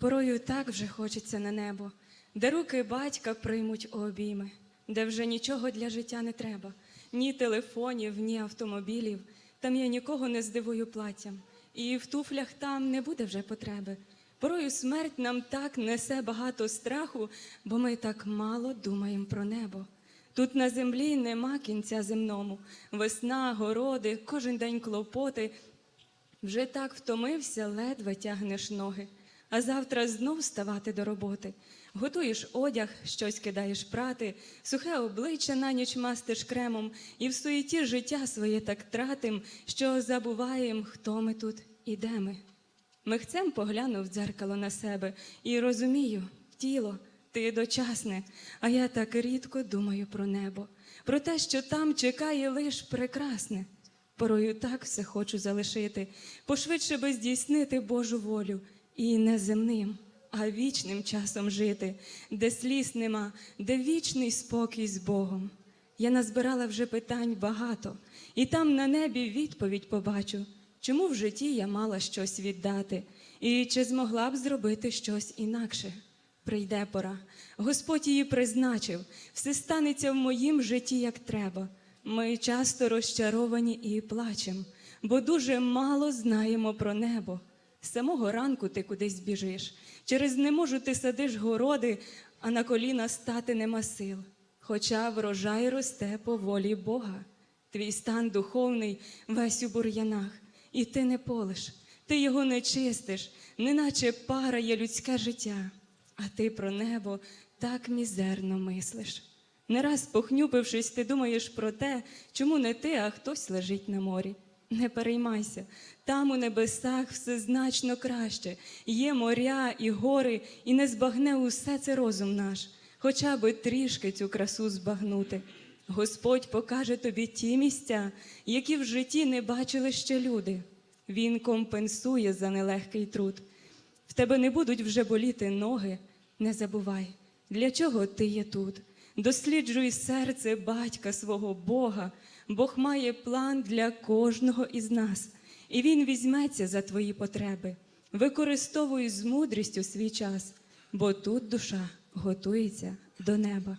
Порою так вже хочеться на небо, де руки батька приймуть обійми, де вже нічого для життя не треба, ні телефонів, ні автомобілів. Там я нікого не здивую платтям, і в туфлях там не буде вже потреби. Порою смерть нам так несе багато страху, бо ми так мало думаємо про небо. Тут на землі нема кінця земному, весна, городи, кожен день клопоти. Вже так втомився, ледве тягнеш ноги, а завтра знов вставати до роботи. Готуєш одяг, щось кидаєш прати, сухе обличчя на ніч мастиш кремом, і в суєті життя своє так тратим, що забуваєм, хто ми тут і де ми. Михцем поглянув в дзеркало на себе і розумію, тіло, ти дочасне, а я так рідко думаю про небо, про те, що там чекає лиш прекрасне. Порою так все хочу залишити, пошвидше би здійснити Божу волю і не земним, а вічним часом жити, де сліз нема, де вічний спокій з Богом. Я назбирала вже питань багато, і там на небі відповідь побачу, чому в житті я мала щось віддати, і чи змогла б зробити щось інакше. Прийде пора, Господь її призначив, все станеться в моїм житті як треба. Ми часто розчаровані і плачем, бо дуже мало знаємо про небо. З самого ранку ти кудись біжиш, через не можу ти садиш городи, а на коліна стати нема сил. Хоча врожай росте по волі Бога. Твій стан духовний весь у бур'янах, і ти не полиш, ти його не чистиш, неначе пара є людське життя, а ти про небо так мізерно мислиш. Не раз похнюпившись, ти думаєш про те, чому не ти, а хтось лежить на морі. Не переймайся, там у небесах все значно краще. Є моря і гори, і не збагне усе це розум наш, хоча би трішки цю красу збагнути. Господь покаже тобі ті місця, які в житті не бачили ще люди. Він компенсує за нелегкий труд. В тебе не будуть вже боліти ноги. Не забувай, для чого ти є тут. Досліджуй серце батька свого Бога. Бог має план для кожного із нас, і Він візьметься за твої потреби. Використовуй з мудрістю свій час, бо тут душа готується до неба.